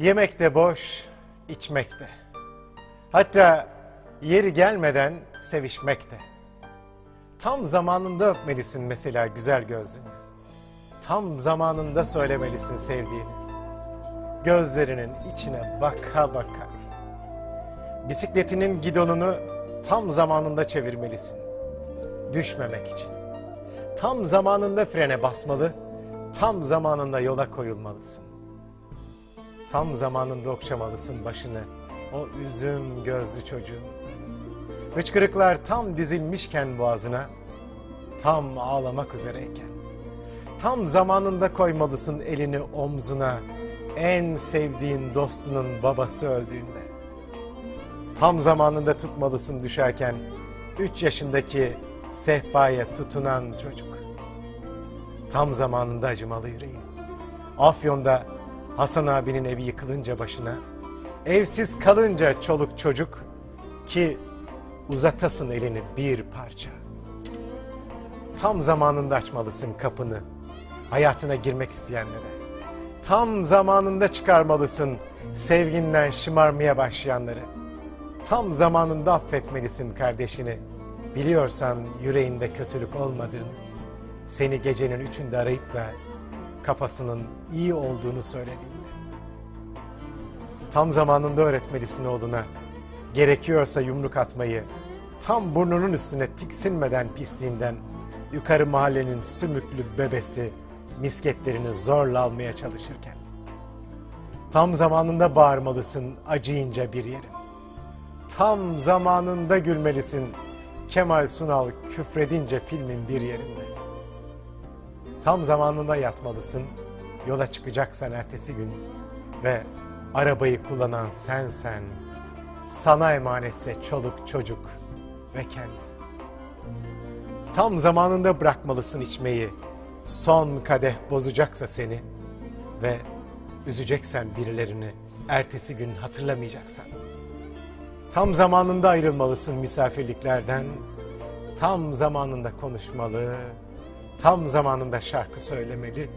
Yemek de boş, içmek de. Hatta yeri gelmeden sevişmek de. Tam zamanında öpmelisin mesela güzel gözlünü. Tam zamanında söylemelisin sevdiğini. Gözlerinin içine baka baka. Bisikletinin gidonunu tam zamanında çevirmelisin. Düşmemek için. Tam zamanında frene basmalı, tam zamanında yola koyulmalısın. Tam zamanında okşamalısın başını, o üzüm gözlü çocuğun. Hıçkırıklar tam dizilmişken boğazına, tam ağlamak üzereyken. Tam zamanında koymalısın elini omzuna, en sevdiğin dostunun babası öldüğünde. Tam zamanında tutmalısın düşerken, üç yaşındaki sehpaya tutunan çocuk. Tam zamanında acımalı yüreğin. Afyon'da Hasan abinin evi yıkılınca başına, evsiz kalınca çoluk çocuk ki uzatasın elini bir parça. Tam zamanında açmalısın kapını hayatına girmek isteyenlere. Tam zamanında çıkarmalısın sevginden şımarmaya başlayanları. Tam zamanında affetmelisin kardeşini. Biliyorsan yüreğinde kötülük olmadığını, seni gecenin üçünde arayıp da kafasının iyi olduğunu söylediğinde. Tam zamanında öğretmelisin oğluna. Gerekiyorsa yumruk atmayı, tam burnunun üstüne tiksinmeden pisliğinden, yukarı mahallenin sümüklü bebesi misketlerini zorla almaya çalışırken. Tam zamanında bağırmalısın acıyınca bir yerin. Tam zamanında gülmelisin Kemal Sunal küfredince filmin bir yerinde. Tam zamanında yatmalısın yola çıkacaksan ertesi gün ve arabayı kullanan sensen, sana emanetse çoluk çocuk ve kendi. Tam zamanında bırakmalısın içmeyi, son kadeh bozacaksa seni ve üzeceksen birilerini ertesi gün hatırlamayacaksan. Tam zamanında ayrılmalısın misafirliklerden, tam zamanında konuşmalı, tam zamanında şarkı söylemeli,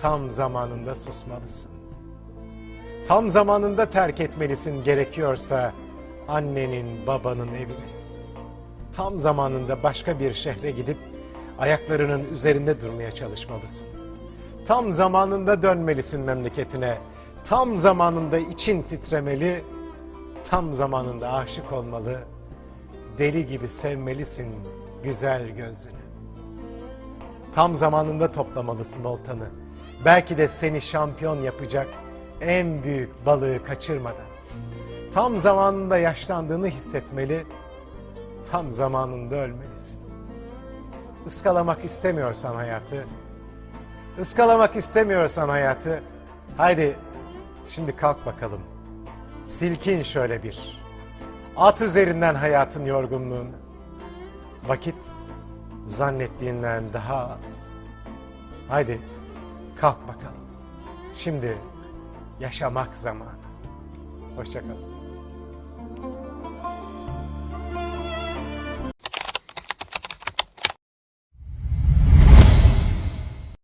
tam zamanında susmalısın. Tam zamanında terk etmelisin gerekiyorsa annenin, babanın evini. Tam zamanında başka bir şehre gidip ayaklarının üzerinde durmaya çalışmalısın. Tam zamanında dönmelisin memleketine. Tam zamanında için titremeli, tam zamanında aşık olmalı. Deli gibi sevmelisin güzel gözünü. Tam zamanında toplamalısın oltanı. Belki de seni şampiyon yapacak en büyük balığı kaçırmadan. Tam zamanında yaşlandığını hissetmeli, tam zamanında ölmelisin. Iskalamak istemiyorsan hayatı, ıskalamak istemiyorsan hayatı, haydi şimdi kalk bakalım. Silkin şöyle bir. At üzerinden hayatın yorgunluğunu. Vakit zannettiğinden daha az. Haydi kalk bakalım. Şimdi yaşamak zamanı. Hoşçakalın.